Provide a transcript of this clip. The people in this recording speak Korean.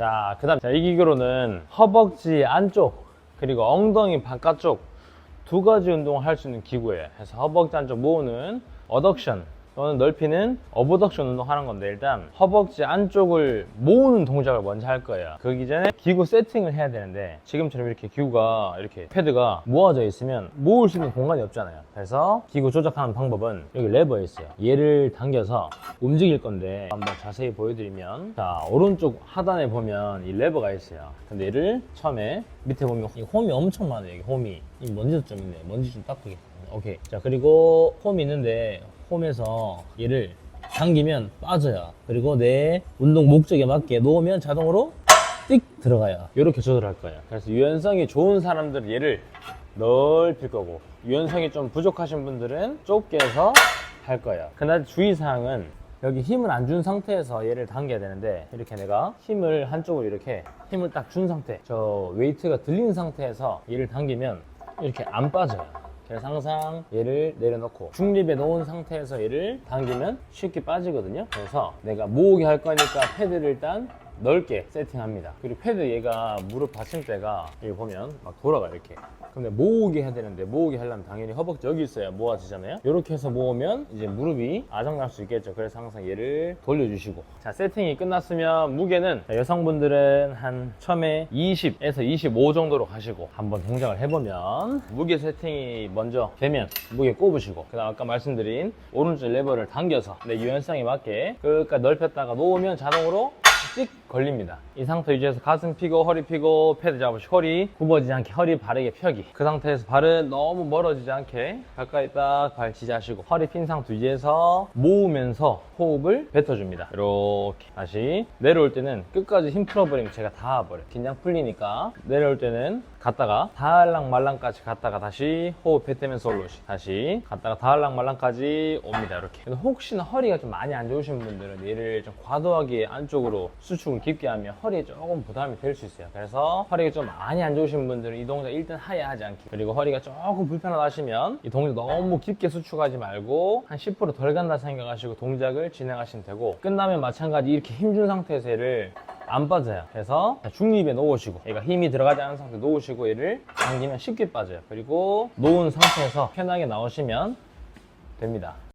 자, 그 다음, 자, 이 기구로는 허벅지 안쪽, 그리고 엉덩이 바깥쪽 두 가지 운동을 할 수 있는 기구예요. 그래서 허벅지 안쪽 모으는 어덕션 또는 넓히는 어버덕션 운동하는 건데 일단 허벅지 안쪽을 모으는 동작을 먼저 할 거예요. 그러기 전에 기구 세팅을 해야 되는데 지금처럼 이렇게 기구가 이렇게 패드가 모아져 있으면 모을 수 있는 공간이 없잖아요. 그래서 기구 조작하는 방법은 여기 레버에 있어요. 얘를 당겨서 움직일 건데 한번 자세히 보여드리면 자 오른쪽 하단에 보면 이 레버가 있어요. 근데 얘를 처음에 밑에 보면 이 홈이 엄청 많아요. 여기 홈이 이 먼지도 좀 있네. 먼지 좀 닦으겠다. 오케이. 자 그리고 홈이 있는데 홈에서 얘를 당기면 빠져요. 그리고 내 운동 목적에 맞게 놓으면 자동으로 띡 들어가요. 이렇게 조절할 거예요. 그래서 유연성이 좋은 사람들은 얘를 넓힐 거고 유연성이 좀 부족하신 분들은 좁게 해서 할 거예요. 그날 주의사항은 여기 힘을 안 준 상태에서 얘를 당겨야 되는데 이렇게 내가 힘을 한쪽으로 이렇게 힘을 딱 준 상태 저 웨이트가 들린 상태에서 얘를 당기면 이렇게 안 빠져요. 그래서 항상 얘를 내려놓고 중립에 놓은 상태에서 얘를 당기면 쉽게 빠지거든요. 그래서 내가 모으게 할 거니까 패드를 일단 넓게 세팅합니다. 그리고 패드 얘가 무릎 받침대가 여기 보면 막 돌아가 이렇게. 근데 모으게 해야 되는데 모으게 하려면 당연히 허벅지 여기 있어야 모아지잖아요. 이렇게 해서 모으면 이제 무릎이 아작날 수 있겠죠. 그래서 항상 얘를 돌려주시고. 자 세팅이 끝났으면 무게는 자, 여성분들은 한 처음에 20에서 25 정도로 가시고 한번 동작을 해보면 무게 세팅이 먼저 되면 무게 꼽으시고 그 다음 아까 말씀드린 오른쪽 레버를 당겨서 내 유연성에 맞게 끝까지 넓혔다가 놓으면 자동으로 찍 걸립니다. 이 상태 유지해서 가슴 피고 허리 피고 패드 잡으시고 허리 굽어지지 않게 허리 바르게 펴기. 그 상태에서 발은 너무 멀어지지 않게 가까이 딱 발 지지하시고 허리 핀 상태 유지해서 모으면서 호흡을 뱉어줍니다. 이렇게 다시 내려올 때는 끝까지 힘 풀어버리면 제가 다 버려요. 긴장 풀리니까 내려올 때는 갔다가 다할랑 말랑까지 갔다가 다시 호흡 뱉으면서 올라오시 다시 갔다가 다할랑 말랑까지 옵니다 이렇게 혹시나 허리가 좀 많이 안 좋으신 분들은 얘를 좀 과도하게 안쪽으로 수축을 깊게 하면 허리에 조금 부담이 될 수 있어요 그래서 허리가 좀 많이 안 좋으신 분들은 이 동작 일단 하야 하지 않게 그리고 허리가 조금 불편하다 하시면 이 동작 너무 깊게 수축하지 말고 한 10%덜 간다 생각하시고 동작을 진행하시면 되고 끝나면 마찬가지 이렇게 힘준 상태에서 얘를 안 빠져요. 그래서 중립에 놓으시고 얘가 힘이 들어가지 않은 상태 놓으시고 얘를 당기면 쉽게 빠져요. 그리고 놓은 상태에서 편하게 나오시면 됩니다.